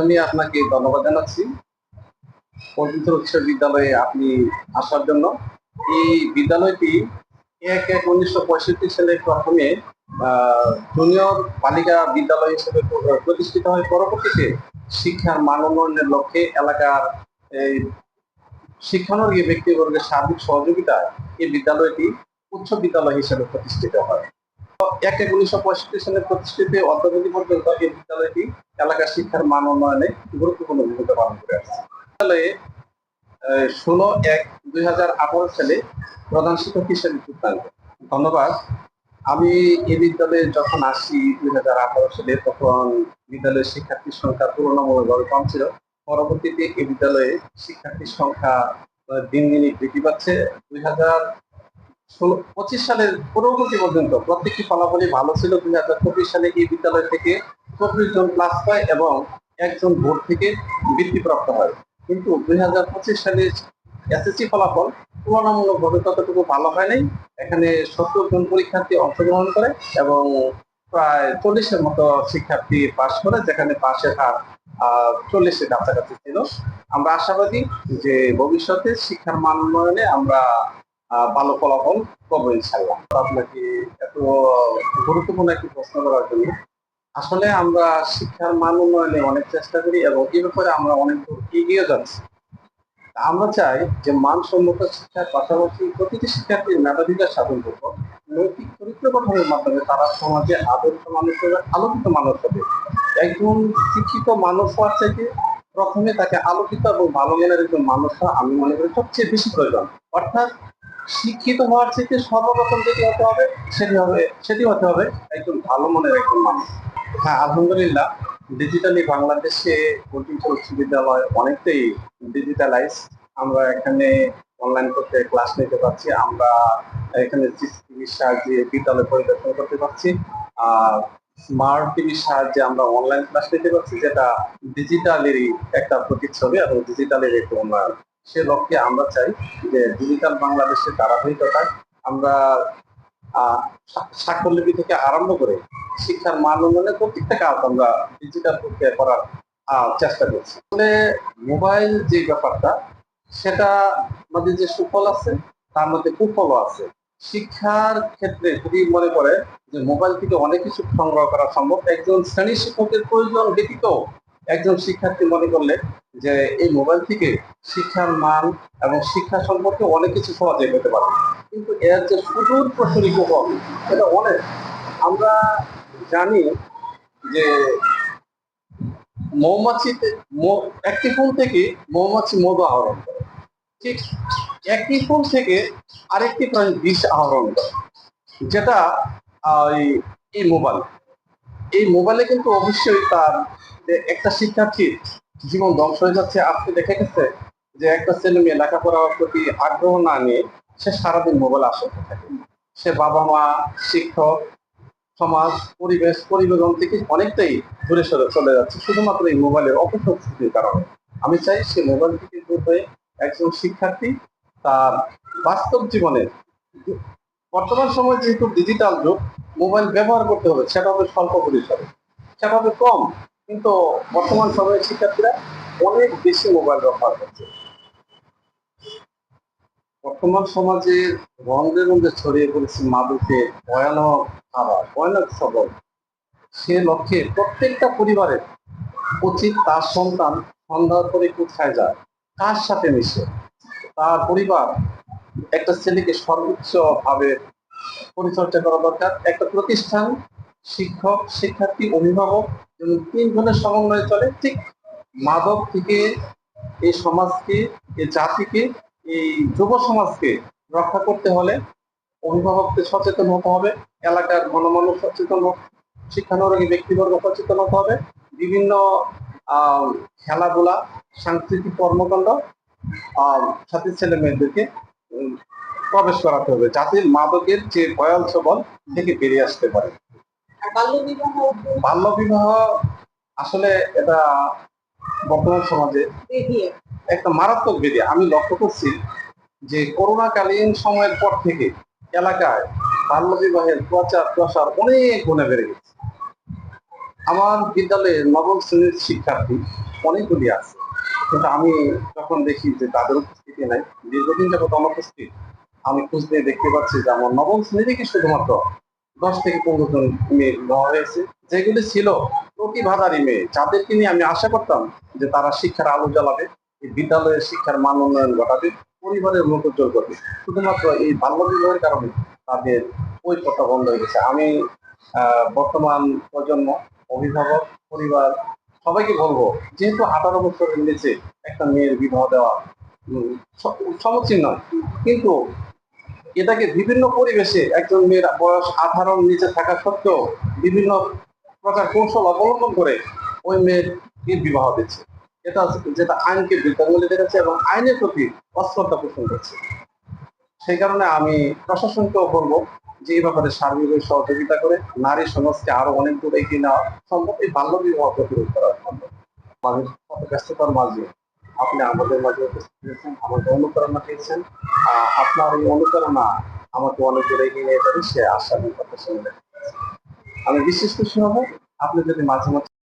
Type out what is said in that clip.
প্রথমে আপনাকে ধন্যবাদ জানাচ্ছি। পবিত্র আপনি আসার জন্য। এই বিদ্যালয়টি এক এক উনিশশো পঁয়ষট্টি সালে প্রথমে জুনিয়র বালিকা বিদ্যালয় হিসেবে প্রতিষ্ঠিত হয়। পরবর্তীতে শিক্ষার মান উন্নয়নের লক্ষ্যে এলাকার এই শিক্ষানুরাগী ব্যক্তিবর্গের সার্বিক সহযোগিতায় এই বিদ্যালয়টি উচ্চ বিদ্যালয় হিসেবে প্রতিষ্ঠিত হয়। এক এক উনিশশো পঁয়ষট্টি প্রতিষ্ঠিত পর্যন্ত এই বিদ্যালয়টি এলাকার শিক্ষার মান উন্নয়নে গুরুত্বপূর্ণ ভূমিকা পালন করে আসছে। বিদ্যালয়ে ষোলো এক দুই হাজার আঠারো সালে প্রধান শিক্ষক হিসেবে যোগদান ধন্যবাদ। আমি এই বিদ্যালয়ে যখন আসি দুই হাজার আঠারো সালে, তখন বিদ্যালয়ের শিক্ষার্থীর সংখ্যা তুলনামূলকভাবে কম ছিল। পরবর্তীতে এই বিদ্যালয়ে শিক্ষার্থীর সংখ্যা দিন দিনই বৃদ্ধি পাচ্ছে। দুই হাজার ষোলো, পঁচিশ সালের পরবর্তী পর্যন্ত প্রত্যেকটি ফলাফলই ভালো ছিল। দুই হাজার চব্বিশ সালে এই বিদ্যালয় থেকে চব্বিশ জন ক্লাস পায় এবং একজন বোর্ড থেকে বৃত্তিপ্রাপ্ত হয়। কিন্তু দুই হাজার পঁচিশ সালে এসএসসি ফলাফল তুলনামূলকভাবে ততটুকু ভালো হয় নাই এখানে সত্তর জন পরীক্ষার্থী অংশগ্রহণ করে এবং প্রায় চল্লিশের মতো শিক্ষার্থী পাশ করে, যেখানে পাশের হার চল্লিশের কাছাকাছি ছিল। আমরা আশাবাদী যে ভবিষ্যতে শিক্ষার মান উন্নয়নে আমরা ভালো ফলাফল করব ইনশাল্লাহ আপনাকে এত গুরুত্বপূর্ণ একটি প্রশ্ন করার জন্য, আসলে আমরা শিক্ষার মান উন্নয়নে অনেক চেষ্টা করি এবং এই ব্যাপারে আমরা অনেক দূর এগিয়ে যাচ্ছি। আমরা চাই যে মানসম্মত শিক্ষার পাশাপাশি প্রতিটি শিক্ষার্থীর মেধাধিকার সাধন করব। নৈতিক চরিত্র গঠনের মাধ্যমে তারা সমাজে আদর্শ মানুষ হবে আলোকিত মানুষ হবে। একজন শিক্ষিত মানুষ হওয়ার থেকে প্রথমে তাকে আলোকিত এবং ভালো মনের একজন মানুষ হওয়া আমি মনে করি সবচেয়ে বেশি প্রয়োজন। অর্থাৎ শিক্ষিত হওয়ার থেকে সর্বপ্রথম যেটি হতে হবে, সেটি হবে, সেটি হতে হবে একজন ভালো মনের একজন মানুষ। হ্যাঁ আলহামদুলিল্লাহ ডিজিটালি বাংলাদেশে ঐতিহ্য উচ্চ বিদ্যালয় অনেকটাই ডিজিটালাইজ আমরা এখানে অনলাইন করতে ক্লাস নিতে পারছি, আমরা এখানে টিভির সাহায্যে বিদ্যালয় পরিদর্শন করতে পারছি। আর স্মার্ট টিভির সাহায্যে আমরা অনলাইন ক্লাস নিতে পারছি, যেটা ডিজিটালেরই একটা প্রতিচ্ছবি এবং ডিজিটালের একটু উন্নয়ন সে লক্ষ্যে আমরা চাই যে ডিজিটাল বাংলাদেশের ধারাবাহিকতায় আমরা স্বাক্ষরলিপি থেকে আরম্ভ করে শিক্ষার মান উন্নয়নের প্রত্যেকটা কাজ আমরা ডিজিটাল প্রক্রিয়া করার চেষ্টা করছি। আসলে মোবাইল যে ব্যাপারটা, সেটা আমাদের যে সুফল আছে, তার মধ্যে কুফলও আছে। শিক্ষার ক্ষেত্রে যদি মনে করে যে মোবাইল থেকে অনেক কিছু সংগ্রহ করা সম্ভব। একজন শ্রেণি শিক্ষকের প্রয়োজন ব্যতীত একজন শিক্ষার্থী মনে করলে যে এই মোবাইল থেকে শিক্ষার মান এবং শিক্ষা সম্পর্কে অনেক কিছু সহজে পেতে পারে। কিন্তু এর যে সুদূর প্রসারী প্রভাব এটা অনেক। আমরা জানি যে মৌমাছিতে একটি ফুল থেকে মৌমাছি মধু আহরণ করে। ঠিক একটি ফুল থেকে আরেকটি প্রাণী বিষ আহরণ করে, যেটা এই মোবাইল। এই মোবাইলে কিন্তু অবশ্যই তার একটা শিক্ষার্থীর জীবন ধ্বংস হয়ে যাচ্ছে। আপনি দেখে গেছে যে একটা ছেলে মেয়ে লেখাপড়ার প্রতি আগ্রহ না নিয়ে সে সারাদিন মোবাইল আসক্ত থাকে। সে বাবা মা, শিক্ষক, সমাজ, পরিবেশ পরিবেদন থেকে অনেকটাই দূরে সরে চলে যাচ্ছে। শুধুমাত্র এই মোবাইলের অপসংস্কৃতির কারণে। আমি চাই সে মোবাইল থেকে দূর হয়ে একজন শিক্ষার্থী তার বাস্তব জীবনে বর্তমান সময় যেহেতু ডিজিটাল যুগ মোবাইল ব্যবহার করতে হবে, সেটা হবে স্বল্প পরিসরে। সেটা হবে কম, কিন্তু বর্তমান সময়ে শিক্ষার্থীরা অনেক বেশি মোবাইল ব্যবহার করছে। বর্তমান সমাজে রঙে রঙে ছড়িয়ে পড়েছে মাদকের ভয়ানক খাবার ভয়ানক সবল সে লক্ষ্যে প্রত্যেকটা পরিবারের উচিত তার সন্তান সন্ধ্যার পরে কোথায় যায়, কার সাথে মিশে, তার পরিবার একটা ছেলেকে সর্বোচ্চ ভাবে পরিচর্যা করা দরকার। একটা প্রতিষ্ঠান, শিক্ষক, শিক্ষার্থী, অভিভাবক এবং তিনজনের সমন্বয়ে চলে। ঠিক মাদক থেকে এই সমাজকে, এই জাতিকে, এই যুব সমাজকে রক্ষা করতে হলে অভিভাবকদের সচেতন হতে হবে। এলাকার গণমানুষ সচেতন শিক্ষানুরাগী ব্যক্তিবর্গ সচেতন হতে হবে। বিভিন্ন খেলাধুলা, সাংস্কৃতিক কর্মকাণ্ড আর সাথে ছেলে মেয়েদেরকে প্রবেশ করাতে হবে। যাতে মাদকের যে বয়াল সবল থেকে বেরিয়ে আসতে পারে। বাল্যবিবাহ বাল্য বিবাহ আসলে এটা বর্তমান সমাজে একটা মারাত্মক বিধি আমি লক্ষ্য করছি যে করোনাকালীন সময়ের পর থেকে এলাকায় বাল্য বিবাহের প্রচার প্রসার অনেক গুণে বেড়ে গেছে। আমার বিদ্যালয়ের নবম শ্রেণির শিক্ষার্থী অনেকগুলি আছে। কিন্তু আমি যখন দেখি যে তাদের উপস্থিতি নাই, দীর্ঘদিন যাবত অনুপস্থিত, আমি খোঁজ নিয়ে দেখতে পাচ্ছি যে আমার নবম শ্রেণি থেকে শুধুমাত্র দশ থেকে পনেরো জন মেয়ে নেওয়া হয়েছে। যেগুলি ছিল প্রতিভাধারী মেয়ে। যাদেরকে নিয়ে আমি আশা করতাম যে তারা শিক্ষার আলো জ্বালাবে, এই বিদ্যালয়ের শিক্ষার মান উন্নয়ন ঘটাবে, পরিবারের মুখ উজ্জ্বল করবে। শুধুমাত্র এই বাল্য বিবাহের কারণে তাদের ওই পথটা বন্ধ হয়ে গেছে। আমি বর্তমান প্রজন্ম, অভিভাবক, পরিবার সবাইকে বলব যেহেতু আঠারো বছরের নিচে একটা মেয়ের বিবাহ দেওয়া উম, স- নয়। কিন্তু এটাকে বিভিন্ন পরিবেশে একজন মেয়ের বয়স আঠারোর নিচে থাকা সত্ত্বেও বিভিন্ন প্রকার কৌশল অবলম্বন করে ওই মেয়েকে বিবাহ দিচ্ছে। এটা যেটা আইনকে বিদ্যাঙ্গলি দেখাচ্ছে এবং আইনের প্রতি অশ্রদ্ধা পোষণ করছে। সেই কারণে আমি প্রশাসনকেও বলব যে ব্যাপারে সার্বিক সহযোগিতা করে নারী সমাজকে আরও অনেক দূর এগিয়ে নেওয়া সম্ভব, এই বাল্য বিবাহ প্রতিরোধ করা সম্ভব। মানুষ কত ব্যস্ততার মাঝে আপনি আমাদের মাঝে উপস্থিত হয়েছেন, আমাকে অনুপ্রেরণা দিয়েছেন আপনার এই অনুপ্রেরণা আমাকে অনেক দূর এগিয়ে নিয়ে যাবে, সে আশা আমি কথা করছি আমি বিশেষ খুশি আপনি যদি মাঝে মাঝে